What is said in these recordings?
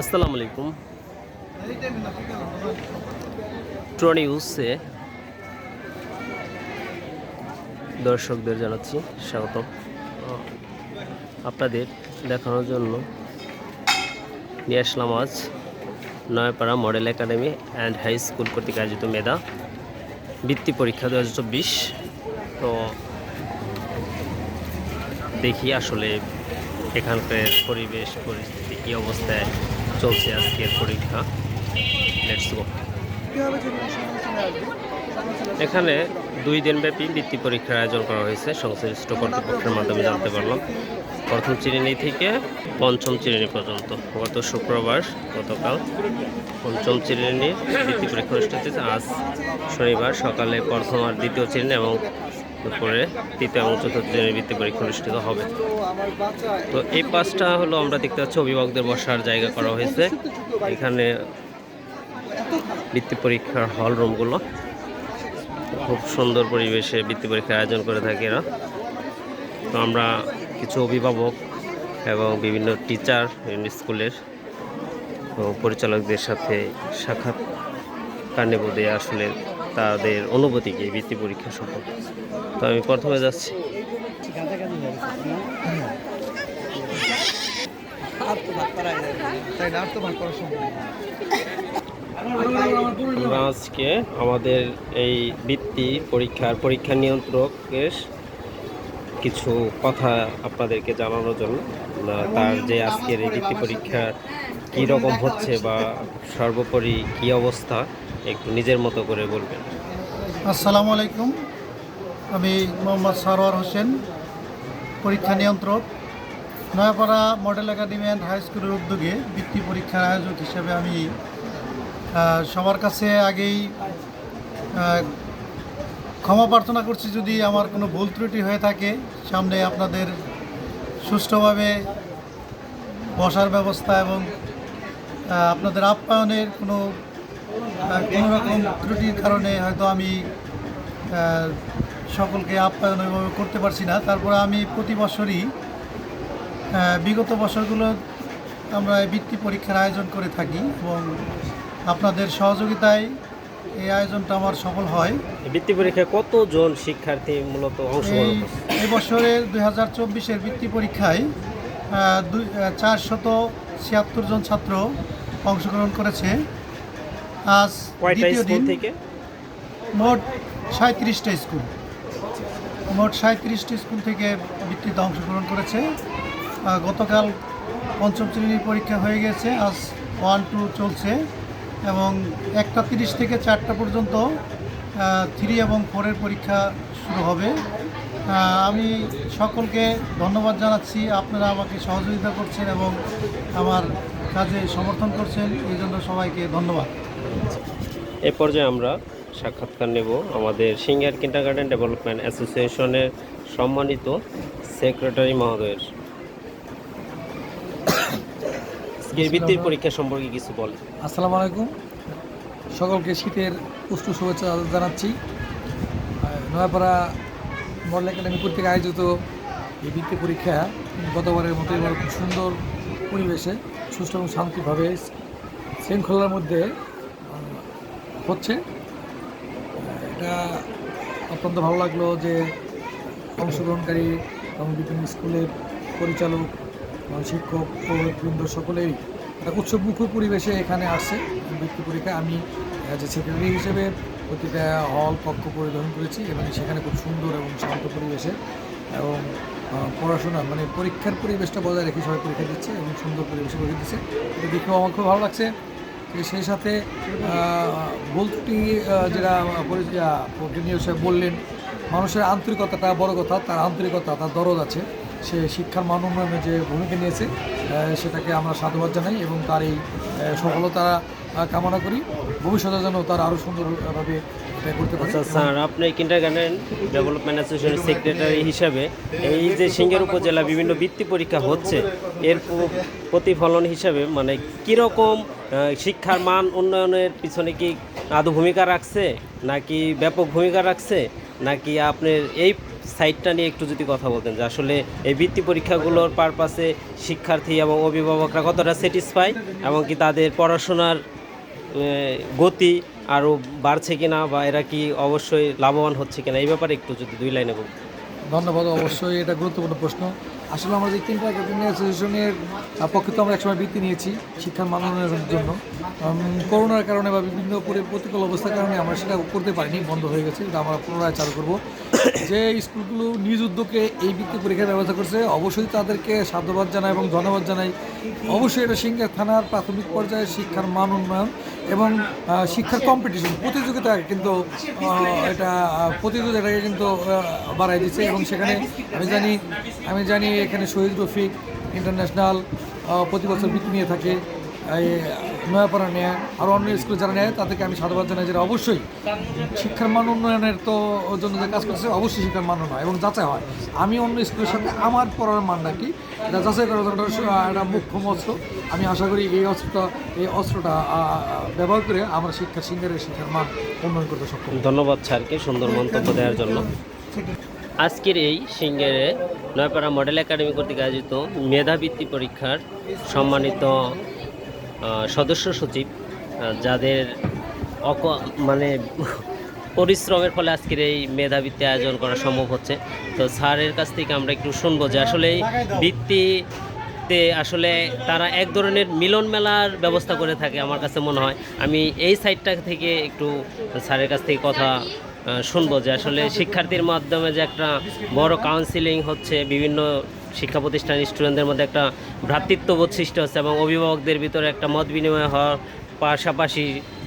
আসসালামু আলাইকুম। ট্রো নিউজে দর্শকদের জানাচ্ছি স্বাগত আপনাদের দেখানোর জন্য নিয়ে আসলাম আজ Nayapara model academy and high school কর্তৃক আয়োজিত মেধা বৃত্তি পরীক্ষা দু হাজার চব্বিশ। তো দেখি আসলে এখানকার পরিবেশ, পরিস্থিতি, কী অবস্থায় চলছে আজকের পরীক্ষা। লেটস গো এখানে দুই দিনব্যাপী বৃত্তি পরীক্ষার আয়োজন করা হয়েছে সংশ্লিষ্ট কর্তৃপক্ষের মাধ্যমে জানতে পারলাম। প্রথম শ্রেণি থেকে পঞ্চম শ্রেণি পর্যন্ত গত শুক্রবার গতকাল পঞ্চম শ্রেণির বৃত্তি পরীক্ষা অনুষ্ঠিত আজ শনিবার সকালে প্রথম আর দ্বিতীয় শ্রেণি এবং দুপুরে তৃতীয় এবং চতুর্থ শ্রেণির বৃত্তি পরীক্ষা অনুষ্ঠিত হবে। তো এই পাঁচটা হলো আমরা দেখতে পাচ্ছি অভিভাবকদের বসার জায়গা করা হয়েছে। এখানে বৃত্তি পরীক্ষার হল রুমগুলো। খুব সুন্দর পরিবেশে বৃত্তি পরীক্ষার আয়োজন করে থাকে এরা। তো আমরা কিছু অভিভাবক এবং বিভিন্ন টিচার স্কুলের এবং পরিচালকদের সাথে সাক্ষাৎকার নেব দিয়ে আসলে তাদের অনুভূতিকে বৃত্তি পরীক্ষা সম্পর্কে তো আমি প্রথমে যাচ্ছি। আমরা আজকে আমাদের এই বৃত্তি পরীক্ষার পরীক্ষা নিয়ন্ত্রকের কিছু কথা আপনাদেরকে জানানোর জন্য তার যে আজকের এই বৃত্তি পরীক্ষা কী রকম হচ্ছে বা সর্বোপরি কী অবস্থা একটু নিজের মতো করে বলবেন। আসসালামু আলাইকুম। আমি মোহাম্মদ সারোয়ার হোসেন, পরীক্ষা নিয়ন্ত্রক। Nayapara model academy and high স্কুলের উদ্যোগে বৃত্তি পরীক্ষার আয়োজক হিসেবে আমি সবার কাছে আগেই ক্ষমা প্রার্থনা করছি যদি আমার কোনো ভুল ত্রুটি হয়ে থাকে, সামনে আপনাদের সুষ্ঠুভাবে বসার ব্যবস্থা এবং আপনাদের আপ্যায়নের কোনো কোনো রকম ত্রুটির কারণে হয়তো আমি সকলকে আপ্যায়ন ওইভাবে করতে পারছি না। তারপরে আমি প্রতি বছরই বিগত বছরগুলো আমরা এই বৃত্তি পরীক্ষার আয়োজন করে থাকি এবং আপনাদের সহযোগিতায় এই আয়োজনটা আমার সফল হয়। বৃত্তি পরীক্ষায় কতজন শিক্ষার্থী মূলত এই অংশগ্রহণ এবছরের দুই হাজার চব্বিশের বৃত্তি পরীক্ষায় দুই চারশত ছিয়াত্তর জন ছাত্র অংশগ্রহণ করেছে। আজ দ্বিতীয় দিন। থেকে? মোট সাঁত্রিশটা স্কুল। মোট সাঁত্রিশটি স্কুল থেকে বৃত্তিতে অংশগ্রহণ করেছে। গতকাল পঞ্চম শ্রেণির পরীক্ষা হয়ে গেছে। আজ ওয়ান টু চলছে এবং একটা তিরিশ থেকে চারটা পর্যন্ত থ্রি এবং ফোরের পরীক্ষা শুরু হবে। আমি সকলকে ধন্যবাদ জানাচ্ছি। আপনারা আমাকে সহযোগিতা করছেন এবং আমার কাজে সমর্থন করছেন। এই জন্য সবাইকে ধন্যবাদ। এ পর্যায়ে আমরা সাক্ষাৎকার নেব আমাদের সিঙ্গার কিন্টার গার্ডেন ডেভেলপমেন্ট অ্যাসোসিয়েশনের সম্মানিত সেক্রেটারি মহোদয়ের। বৃত্তির পরীক্ষা সম্পর্কে কিছু বলেন আসসালামু আলাইকুম। সকলকে শীতের পুষ্ট শুভেচ্ছা জানাচ্ছি। নয়াপাড়া মডেল একাডেমি কর্তৃক আয়োজিত এই বৃত্তি পরীক্ষা গতবারের মতো এবার খুব সুন্দর পরিবেশে সুষ্ঠু এবং শান্তিভাবে শৃঙ্খলার মধ্যে হচ্ছে? এটা অত্যন্ত ভালো লাগল যে অংশগ্রহণকারী এবং বিভিন্ন স্কুলের পরিচালক শিক্ষক বৃন্দ সকলেই একটা উৎসবমুখর পরিবেশে এখানে আসছে। বৃত্তি পরীক্ষা আমি অ্যাজ এ সেক্রেটারি হিসেবে প্রতিটা হল কক্ষ পরিদর্শন করেছি এবং সেখানে খুব সুন্দর এবং শান্ত পরিবেশে এবং পড়াশোনা মানে পরীক্ষার পরিবেশটা বজায় রেখে সবাই পরীক্ষা দিচ্ছে এবং সুন্দর পরিবেশে পরীক্ষা দিচ্ছে। এটা দেখেও আমার খুব ভালো লাগছে। সেই সাথে বলতে যেটা প্রতিনিয়ত সাহেব বললেন, মানুষের আন্তরিকতাটা বড় কথা, তার আন্তরিকতা, তার দরদ আছে। সে শিক্ষার মান উন্নয়নে যে ভূমিকা নিয়েছে সেটাকে আমরা সাধুবাদ জানাই এবং তার এই সফলতা কামনা করি। ভবিষ্যতে যেন তার আরও সুন্দরভাবে এটা করতে পারে আচ্ছা স্যার আপনি কিন্টার গার্ডেন ডেভেলপমেন্ট অ্যাসোসিয়েশনের সেক্রেটারি হিসাবে এই যে সিঙ্গের উপজেলা বিভিন্ন বৃত্তি পরীক্ষা হচ্ছে এর প্রতিফলন হিসাবে মানে কীরকম শিক্ষার মান উন্নয়নের পিছনে কি আদৌ ভূমিকা রাখছে নাকি ব্যাপক ভূমিকা রাখছে নাকি আপনার এই সাইডটা নিয়ে একটু যদি কথা বলতেন যে আসলে এই বৃত্তি পরীক্ষাগুলোর পারপাসে শিক্ষার্থী এবং অভিভাবকরা কতটা স্যাটিসফাই এবং কি তাদের পড়াশোনার গতি আরও বাড়ছে কি না বা এরা কি অবশ্যই লাভবান হচ্ছে কিনা এই ব্যাপারে একটু যদি দুই লাইনে বলুন ধন্যবাদ, অবশ্যই এটা গুরুত্বপূর্ণ প্রশ্ন। আসলে আমরা যে তিনটা একাডেমি অ্যাসোসিয়েশনের পক্ষে তো আমরা একসময় বৃত্তি নিয়েছি শিক্ষার মান উন্নয়নের জন্য করোনার কারণে বা বিভিন্ন পরি- প্রতিকূল অবস্থার কারণে আমরা সেটা করতে পারিনি, বন্ধ হয়ে গেছে, এটা আমরা পুনরায় চালু করব। যে স্কুলগুলো নিজ উদ্যোগে এই বৃত্তি পরীক্ষার ব্যবস্থা করছে, অবশ্যই তাদেরকে সাধুবাদ জানাই এবং ধন্যবাদ জানাই। অবশ্যই এটা সিঙ্গার থানার প্রাথমিক পর্যায়ে শিক্ষার মান উন্নয়ন এবং শিক্ষার কম্পিটিশন প্রতিযোগিতা কিন্তু এটা প্রতিযোগিতাটাকে কিন্তু বাড়াই দিচ্ছে এবং সেখানে আমি জানি আমি জানি এখানে শহীদ রফিক ইন্টারন্যাশনাল প্রতি বছর বৃত্তি নিয়ে থাকে। নয়াপাড়া নেয় আর অন্য স্কুলে যারা নেয়, তাদেরকে আমি সাধুবাদ জানাই যেটা অবশ্যই শিক্ষার মান উন্নয়নের তো জন্য যে কাজ করছে অবশ্যই শিক্ষার মান উন্নয়ন এবং যাচাই হয়। আমি অন্য স্কুলের সাথে আমার পড়ার মানটা কি এটা যাচাই করার একটা মুখ্যম অস্ত্র। আমি আশা করি এই অস্ত্রটা এই অস্ত্রটা ব্যবহার করে আমরা শিক্ষা সিঙ্গারের শিক্ষার মান উন্নয়ন করতে সক্ষম ধন্যবাদ স্যারকে সুন্দর মন্তব্য দেওয়ার জন্য। আজকের এই সিঙ্গারে নয়পাড়া মডেল একাডেমি কর্তৃক আয়োজিত মেধাবৃত্তি পরীক্ষার সম্মানিত সদস্য সচিব যাদের অক মানে পরিশ্রমের ফলে আজকের এই মেধাবৃত্তি আয়োজন করা সম্ভব হচ্ছে। তো স্যারের কাছ থেকে আমরা একটু শুনব যে আসলে এই বৃত্তিতে আসলে তারা এক ধরনের মিলন মেলার ব্যবস্থা করে থাকে আমার কাছে মনে হয়। আমি এই সাইডটা থেকে একটু স্যারের কাছ থেকে কথা শুনব যে আসলে শিক্ষার্থীর মাধ্যমে যে একটা বড় কাউন্সিলিং হচ্ছে, বিভিন্ন শিক্ষা প্রতিষ্ঠান স্টুডেন্টদের মধ্যে একটা ভ্রাতৃত্ববোধ সৃষ্টি হচ্ছে এবং অভিভাবকদের ভিতরে একটা মত বিনিময় হওয়ার পাশাপাশি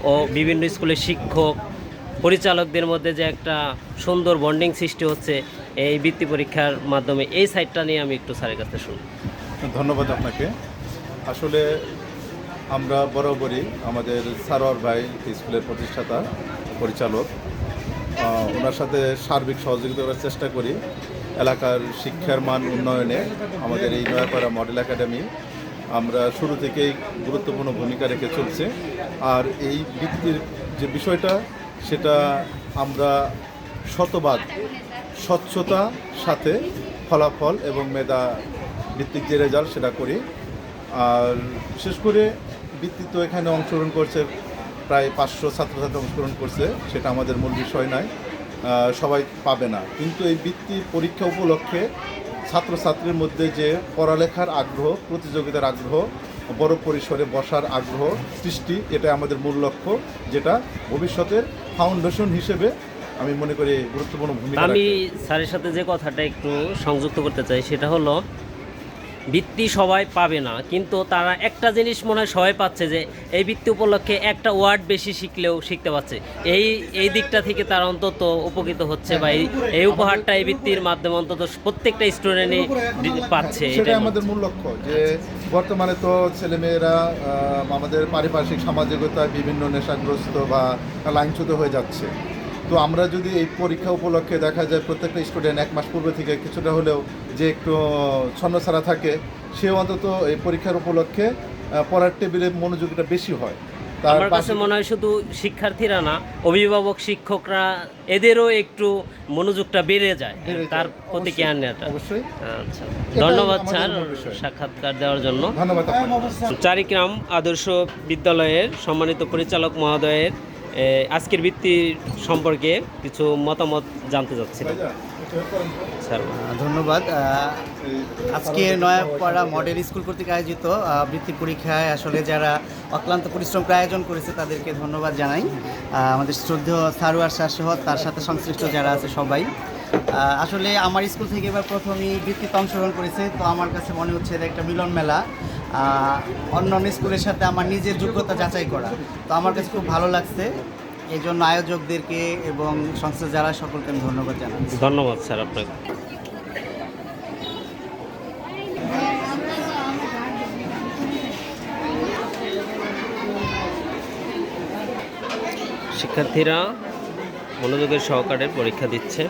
ও বিভিন্ন স্কুলের শিক্ষক, পরিচালকদের মধ্যে যে একটা সুন্দর বন্ডিং সৃষ্টি হচ্ছে এই বৃত্তি পরীক্ষার মাধ্যমে। এই সাইডটা নিয়ে আমি একটু স্যারের কাছে শুনি ধন্যবাদ আপনাকে। আসলে আমরা বরাবরই আমাদের সারোয়ার ভাই, স্কুলের প্রতিষ্ঠাতা, পরিচালক ওনার সাথে সার্বিক সহযোগিতা করার চেষ্টা করি। এলাকার শিক্ষার মান উন্নয়নে আমাদের এই নয়াপাড়া মডেল একাডেমি আমরা শুরু থেকেই গুরুত্বপূর্ণ ভূমিকা রেখে চলছে। আর এই বৃত্তির যে বিষয়টা, সেটা আমরা শতভাগ স্বচ্ছতা সাথে ফলাফল এবং মেধা ভিত্তিক যে রেজাল্ট সেটা করি। আর বিশেষ করে বৃত্তি তো এখানে অংশগ্রহণ করছে প্রায় পাঁচশো ছাত্রছাত্রী অংশগ্রহণ করছে সেটা আমাদের মূল বিষয় নয়। সবাই পাবে না। কিন্তু এই বৃত্তি পরীক্ষা উপলক্ষে ছাত্রছাত্রীর মধ্যে যে পড়ালেখার আগ্রহ প্রতিযোগিতার আগ্রহ বড় পরিসরে বসার আগ্রহ সৃষ্টি এটা আমাদের মূল লক্ষ্য যেটা ভবিষ্যতের ফাউন্ডেশন হিসেবে আমি মনে করি গুরুত্বপূর্ণ ভূমিকা আমি স্যারের সাথে যে কথাটা একটু সংযুক্ত করতে চাই সেটা হলো বৃত্তি সবাই পাবে না। কিন্তু তারা একটা জিনিস মনে হয় সবাই পাচ্ছে যে এই বৃত্তি উপলক্ষে একটা ওয়ার্ড বেশি শিখলেও শিখতে পারছে। এই এই দিকটা থেকে তারা অন্তত উপকৃত হচ্ছে বা এই এই উপহারটা এই বৃত্তির মাধ্যমে অন্তত প্রত্যেকটা স্টুডেন্টই পাচ্ছে এটাই আমাদের মূল লক্ষ্য যে বর্তমানে তো ছেলেমেয়েরা আমাদের পারিপার্শ্বিক সামাজিকতায় বিভিন্ন নেশাগ্রস্ত বা লাইনচ্যুত হয়ে যাচ্ছে। তো আমরা যদি এই পরীক্ষা উপলক্ষে দেখা যায় প্রত্যেকটা স্টুডেন্ট এক মাস পূর্বে থেকে কিছুটা হলেও যে একটু ছন্নছাড়া থাকে সে অন্তত এই পরীক্ষার উপলক্ষে পড়ার টেবিলে মনোযোগটা বেশি হয়। আমার কাছে মনে হয় শুধু শিক্ষার্থীরা না অভিভাবক শিক্ষকরা এদেরও একটু মনোযোগটা বেড়ে যায়। তার প্রতি নেওয়াটা। অবশ্যই। আচ্ছা ধন্যবাদ স্যার সাক্ষাৎকার দেওয়ার জন্য। ধন্যবাদ চারিগ্রাম আদর্শ বিদ্যালয়ের সম্মানিত পরিচালক মহোদয়ের আজকের বৃত্তি সম্পর্কে কিছু মতামত জানতে চাচ্ছিলাম। স্যার। ধন্যবাদ। আজকে নয়াপাড়া মডেল স্কুল কর্তৃক আয়োজিত বৃত্তি পরীক্ষায় আসলে যারা অক্লান্ত পরিশ্রম আয়োজন করেছে, তাদেরকে ধন্যবাদ জানাই। আমাদের শ্রদ্ধেয় সারোয়ার শাহ সহ তার সাথে সংশ্লিষ্ট যারা আছে সবাই। আসলে আমার স্কুল থেকে এবার প্রথমেই বৃত্তিতে অংশগ্রহণ করেছে, তো আমার কাছে মনে হচ্ছে এটা একটা মিলন মেলা অন্যান্য স্কুলের সাথে আমার নিজের যোগ্যতা যাচাই করা। তো আমার কাছে খুব ভালো লাগছে। এই জন্য আয়োজকদেরকে এবং সংস্থা যারা, সকলকে আমি ধন্যবাদ জানাচ্ছি। ধন্যবাদ স্যার আপনাকে। শিক্ষার্থীরা মনোযোগের সহকারে পরীক্ষা দিচ্ছে।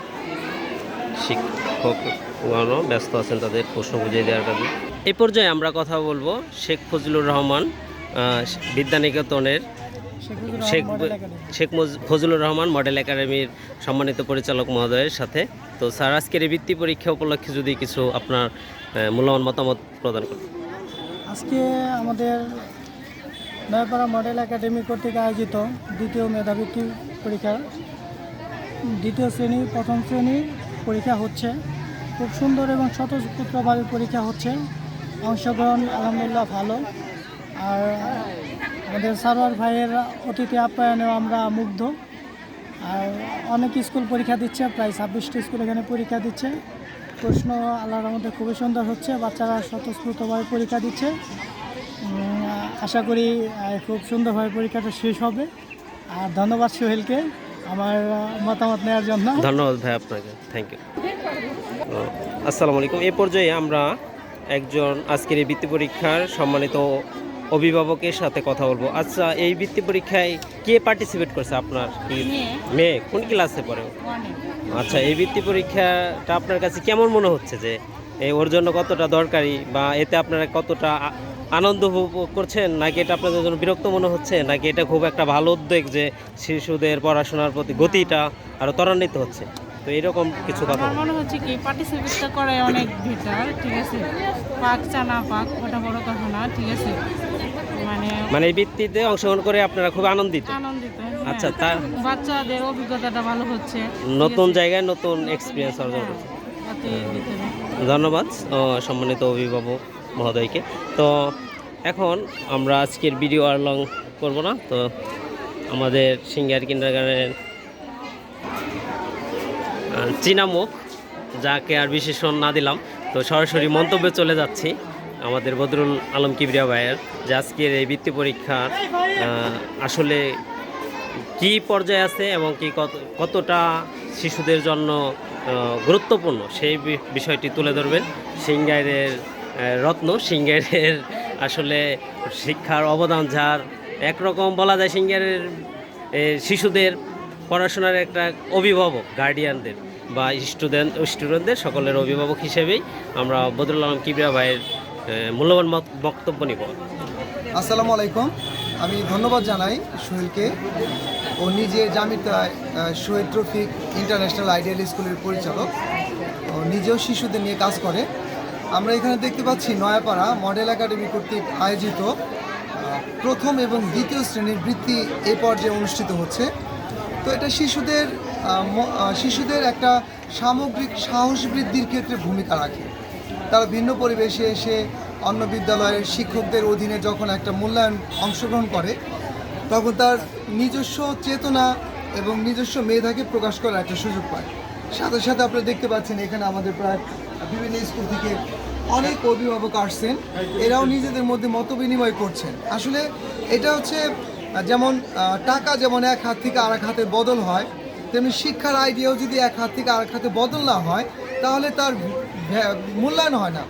শিক্ষকগণও ব্যস্ত আছেন তাদের প্রশ্ন বুঝিয়ে দেওয়ার কাজে এই পর্যায়ে আমরা কথা বলব শেখ ফজলুর রহমান বিদ্যানিকেতনের শেখ শেখ ফজলুর রহমান মডেল একাডেমির সম্মানিত পরিচালক মহোদয়ের সাথে। তো স্যার আজকের এই বৃত্তি পরীক্ষা উপলক্ষে যদি কিছু আপনার মূল্যবান মতামত প্রদান করেন। আজকে আমাদের নয়াপাড়া মডেল একাডেমি কর্তৃক আয়োজিত দ্বিতীয় মেধাবৃত্তি পরীক্ষা দ্বিতীয় শ্রেণি প্রথম শ্রেণির পরীক্ষা হচ্ছে। খুব সুন্দর এবং স্বতঃস্ফূর্তভাবে পরীক্ষা হচ্ছে। অংশগ্রহণ আলহামদুলিল্লাহ ভালো। আর আমাদের সারোয়ার ভাইয়ের অতিথি আপ্যায়নেও আমরা মুগ্ধ। আর অনেক স্কুল পরীক্ষা দিচ্ছে, প্রায় ছাব্বিশটি স্কুল এখানে পরীক্ষা দিচ্ছে। প্রশ্ন আল্লাহর মধ্যে খুবই সুন্দর হচ্ছে, বাচ্চারা স্বতঃস্ফূর্তভাবে পরীক্ষা দিচ্ছে। আশা করি খুব সুন্দরভাবে পরীক্ষাটা শেষ হবে। আর ধন্যবাদ সোহেলকে। আমার মতামত নেওয়ার জন্য। ধন্যবাদ ভাই আপনাকে। থ্যাংক ইউ আসসালামু আলাইকুম। এ পর্যায়ে আমরা একজন আজকের এই বৃত্তি পরীক্ষার সম্মানিত অভিভাবকের সাথে কথা বলব। আচ্ছা এই বৃত্তি পরীক্ষায় কে পার্টিসিপেট করছে আপনার কি? মেয়ে। কোন ক্লাসে পড়ে আচ্ছা এই বৃত্তি পরীক্ষাটা আপনার কাছে কেমন মনে হচ্ছে যে ওর জন্য কতটা দরকারি বা এতে আপনারা কতটা আনন্দ উপভোগ করছেন? নাকি এটা আপনাদের জন্য বিরক্ত মনে হচ্ছে? নাকি এটা খুব একটা ভালো উদ্যোগ যে শিশুদের পড়াশোনার প্রতি গতিটা আরও ত্বরান্বিত হচ্ছে? তো এরকম কিছু কথা মনে হচ্ছে কি পার্টিসিপেটটা করে অনেক বেটার ঠিক আছে? পাক চানা পাক ওটা বড় কথা না ঠিক আছে? মানে মানে এই ভিত্তিতে অংশগ্রহণ করে আপনারা খুব আনন্দিত? আনন্দিত হ্যাঁ। আচ্ছা তার বাচ্চাদের অভিজ্ঞতাটা ভালো হচ্ছে নতুন জায়গায় নতুন এক্সপিরিয়েন্স অর্জন করছে অতি ভিতরে। ধন্যবাদ সম্মানিত অভিভাবক মহোদয়কে। তো এখন আমরা আজকের ভিডিও আর লং করব না, তো আমাদের সিঙ্গার কিন্ডার গার্ডেন চীনামুখ, যাকে আর বিশেষণ না দিলাম, তো সরাসরি মন্তব্যে চলে যাচ্ছি আমাদের বদরুল আলম কিবরিয়া ভাইয়ের, যে আজকের এই বৃত্তি পরীক্ষা আসলে কি পর্যায়ে আছে এবং কি কত কতটা শিশুদের জন্য গুরুত্বপূর্ণ। সেই বিষয়টি তুলে ধরবেন সিঙ্গাইরের রত্ন। সিঙ্গাইরের আসলে শিক্ষার অবদান যার। একরকম বলা যায় সিঙ্গাইরের এ, শিশুদের পড়াশোনার একটা অভিভাবক গার্ডিয়ানদের বা স্টুডেন্ট স্টুডেন্টদের সকলের অভিভাবক হিসেবেই আমরা বদরুল আলম কিবরিয়া ভাইয়ের মূল্যবান বক্তব্য নিব। আসসালামু আলাইকুম। আমি ধন্যবাদ জানাই সোহেলকে। ও নিজে জামিতায় সোহেল ট্রফিক ইন্টারন্যাশনাল আইডিয়াল স্কুলের পরিচালক। ও নিজেও শিশুদের নিয়ে কাজ করে। আমরা এখানে দেখতে পাচ্ছি নয়াপাড়া মডেল একাডেমি কর্তৃক আয়োজিত প্রথম এবং দ্বিতীয় শ্রেণির বৃত্তি এ পর্যায়ে অনুষ্ঠিত হচ্ছে। তো এটা শিশুদের শিশুদের একটা সামগ্রিক সাহস বৃদ্ধির ক্ষেত্রে ভূমিকা রাখে। তারা ভিন্ন পরিবেশে এসে অন্য বিদ্যালয়ের শিক্ষকদের অধীনে যখন একটা মূল্যায়ন অংশগ্রহণ করে, তখন তার নিজস্ব চেতনা এবং নিজস্ব মেধাকে প্রকাশ করার একটা সুযোগ পায়। সাথে সাথে আপনারা দেখতে পাচ্ছেন, এখানে আমাদের প্রায় বিভিন্ন স্কুল থেকে অনেক অভিভাবক আসছেন। এরাও নিজেদের মধ্যে মত বিনিময় করছেন। আসলে এটা হচ্ছে, যেমন টাকা যেমন এক হাত থেকে আরেক হাতে বদল হয়, তেমনি শিক্ষার আইডিয়াও যদি এক হাত থেকে আরেক হাতে বদল না হয়, তাহলে তার মূল্যায়ন হয় না।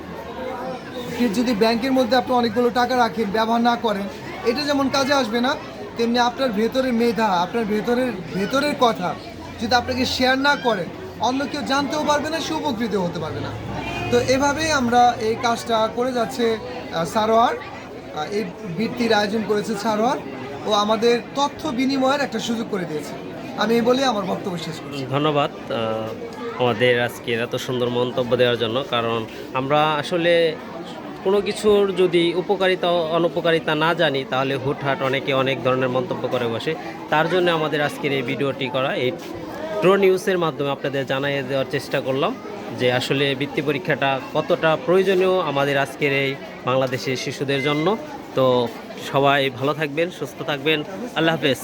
যদি ব্যাংকের মধ্যে আপনি অনেকগুলো টাকা রাখেন, ব্যবহার না করেন, এটা যেমন কাজে আসবে না, তেমনি আপনার ভেতরের মেধা, আপনার ভেতরের ভেতরের কথা যদি আপনাকে শেয়ার না করেন, অন্য কেউ জানতেও পারবে না, সে উপকৃত হতে পারবে না। তো এভাবেই আমরা এই কাজটা করে যাচ্ছে সারোয়ার। এই বৃত্তির আয়োজন করেছে সারোয়ার। ও আমাদের তথ্য বিনিময়ের একটা সুযোগ করে দিয়েছে। আমি এই বলে আমার বক্তব্য শেষ করছি। ধন্যবাদ আমাদের আজকের এত সুন্দর মন্তব্য দেওয়ার জন্য। কারণ আমরা আসলে কোনো কিছুর যদি উপকারিতা, অনুপকারিতা না জানি, তাহলে হুটহাট অনেকে অনেক ধরনের মন্তব্য করে বসে। তার জন্য আমাদের আজকের এই ভিডিওটি করা, এই ট্রো নিউজের মাধ্যমে আপনাদের জানিয়ে দেওয়ার চেষ্টা করলাম যে আসলে বৃত্তি পরীক্ষাটা কতটা প্রয়োজনীয় আমাদের আজকের এই বাংলাদেশের শিশুদের জন্য। তো সবাই ভালো থাকবেন, সুস্থ থাকবেন। আল্লাহ হাফেজ।